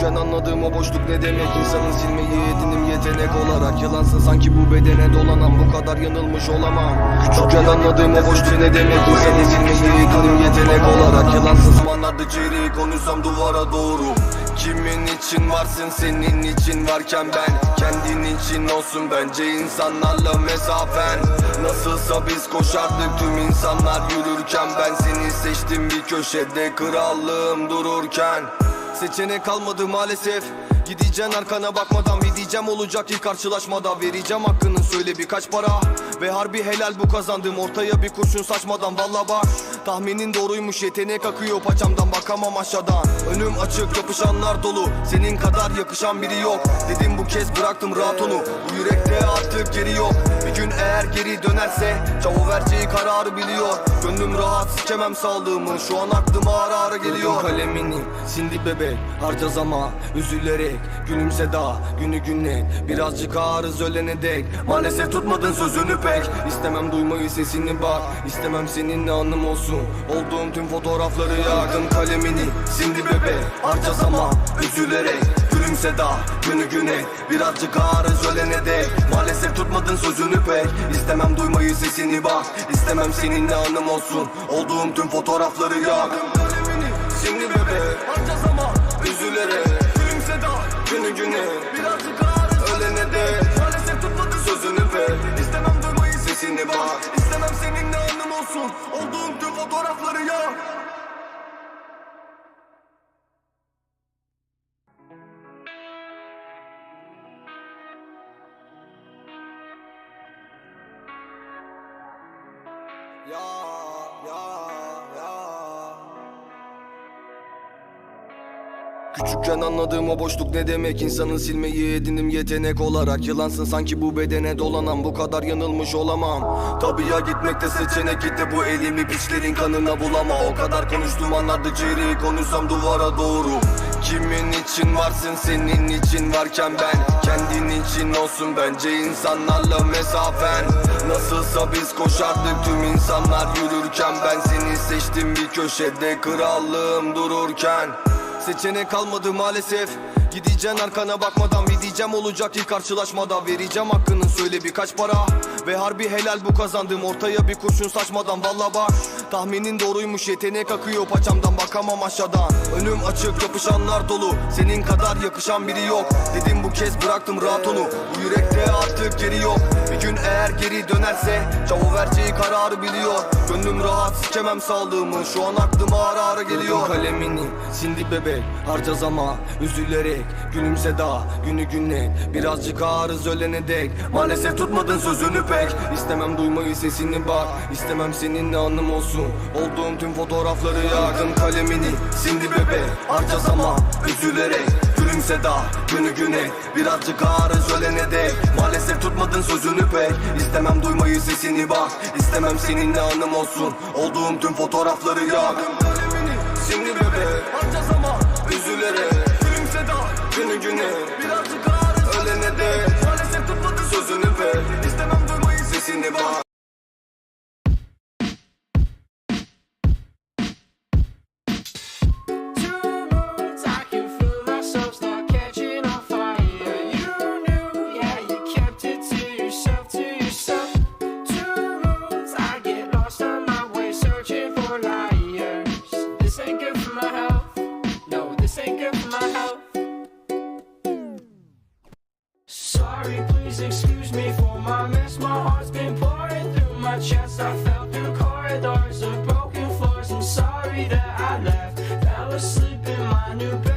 Küçükken anladığım o boşluk ne demek? İnsanın silmeyi edinim yetenek olarak. Yalansa sanki bu bedene dolanan bu kadar yanılmış olamam. Küçükken anladığım o boşluk ne demek? İnsanın silmeyi edinim yetenek olarak. Yalansa zamanlarda çeyreği konuşsam duvara doğru. Kimin için varsın senin için varken ben. Kendin için olsun bence insanlarla mesafen. Nasılsa biz koşardık tüm insanlar yürürken. Ben seni seçtim bir köşede krallığım dururken Seçenek kalmadı maalesef. Gideceksin arkana bakmadan bir diyeceğim olacak ilk karşılaşmada. Vereceğim hakkını söyle birkaç para. Ve harbi helal bu kazandığım ortaya bir kurşun saçmadan Valla bak. Tahminin doğruymuş yetenek akıyor paçamdan. Bakamam aşağıdan. Önüm açık yapışanlar dolu. Senin kadar yakışan biri yok. Dedim bu kez bıraktım rahat onu bu yürekte artık geri yok Bir gün eğer geri dönerse çavo vereceği kararı biliyor. Gönlüm rahat sikemem saldığımı şu an aklıma ara ara geliyor. Kalemini sindi bebek. Harcaz ama üzülerek. Gülümse daha günü günlet birazcık ağrız ölene dek. Maalesef tutmadın sözünü pek. İstemem duymayı sesini bak. İstemem seninle anım olsun. Olduğum tüm fotoğrafları yaktım kalemini. Sindi bebek harcaz ama üzülerek Gülümse daha günü güne Birazcık ağrız ölene dek Maalesef tutmadın sözünü pek. İstemem duymayı sesini bak İstemem seninle anım olsun. Olduğum tüm fotoğrafları kalemini Şimdi bebek harcaz ama üzülerek Gülümse daha günü güne Birazcık ağrız ölene dek Maalesef tutmadın sözünü pek. İstemem duymayı sesini bak İstemem seninle anım olsun. Olduğum tüm fotoğrafları yak Küçükken anladığım o boşluk ne demek? İnsanın silmeyi edinim yetenek olarak. Yılansın sanki bu bedene dolanan Bu kadar yanılmış olamam. Tabii ya gitmekte seçenek gitti. Bu elimi piçlerin kanına bulama. O kadar konuştum anladı ciğeri Konuşsam duvara doğru. Kimin için varsın senin için varken ben. Kendin için olsun bence insanlarla mesafen. Nasılsa biz koşardık tüm insanlar yürürken. Ben seni seçtim bir köşede krallığım dururken Seçenek kalmadı maalesef. Gideceksin arkana bakmadan bir diyeceğim olacak ilk karşılaşmada Vereceğim hakkını söyle birkaç para. Ve harbi helal bu kazandığım ortaya bir kurşun saçmadan Valla bak tahminin doğruymuş yetenek akıyor paçamdan bakamam aşağıdan. Önüm açık yapışanlar dolu senin kadar yakışan biri yok. Dedim bu kez bıraktım rahat onu bu yürekte artık geri yok. Bir gün eğer geri dönerse çavo vereceği kararı biliyor. Gönlüm rahat sikemem saldığımı şu an aklıma ara ara geliyor. Kalemini sindi bebek harcaz ama üzülerek Gülümse daha. Günü günlet birazcık ağrız ölene dek. Maalesef tutmadın sözünü pek. İstemem duymayı sesini bak. İstemem seninle anım olsun Olduğum tüm fotoğrafları yaktım kalemini. Sindi bebek harcaz ama üzülerek Gülümse daha günü güne. Birazcık ağrız ölene dek Maalesef tutmadın sözünü pek. İstemem duymayı sesini bak. İstemem seninle anım olsun. Olduğum tüm fotoğrafları kalemini. Şimdi bebek harcaz ama this ain't good for my health. Sorry, please excuse me for my mess. My heart's been pouring through my chest. I fell through corridors of broken floors. I'm sorry that I left. Fell asleep in my new bed.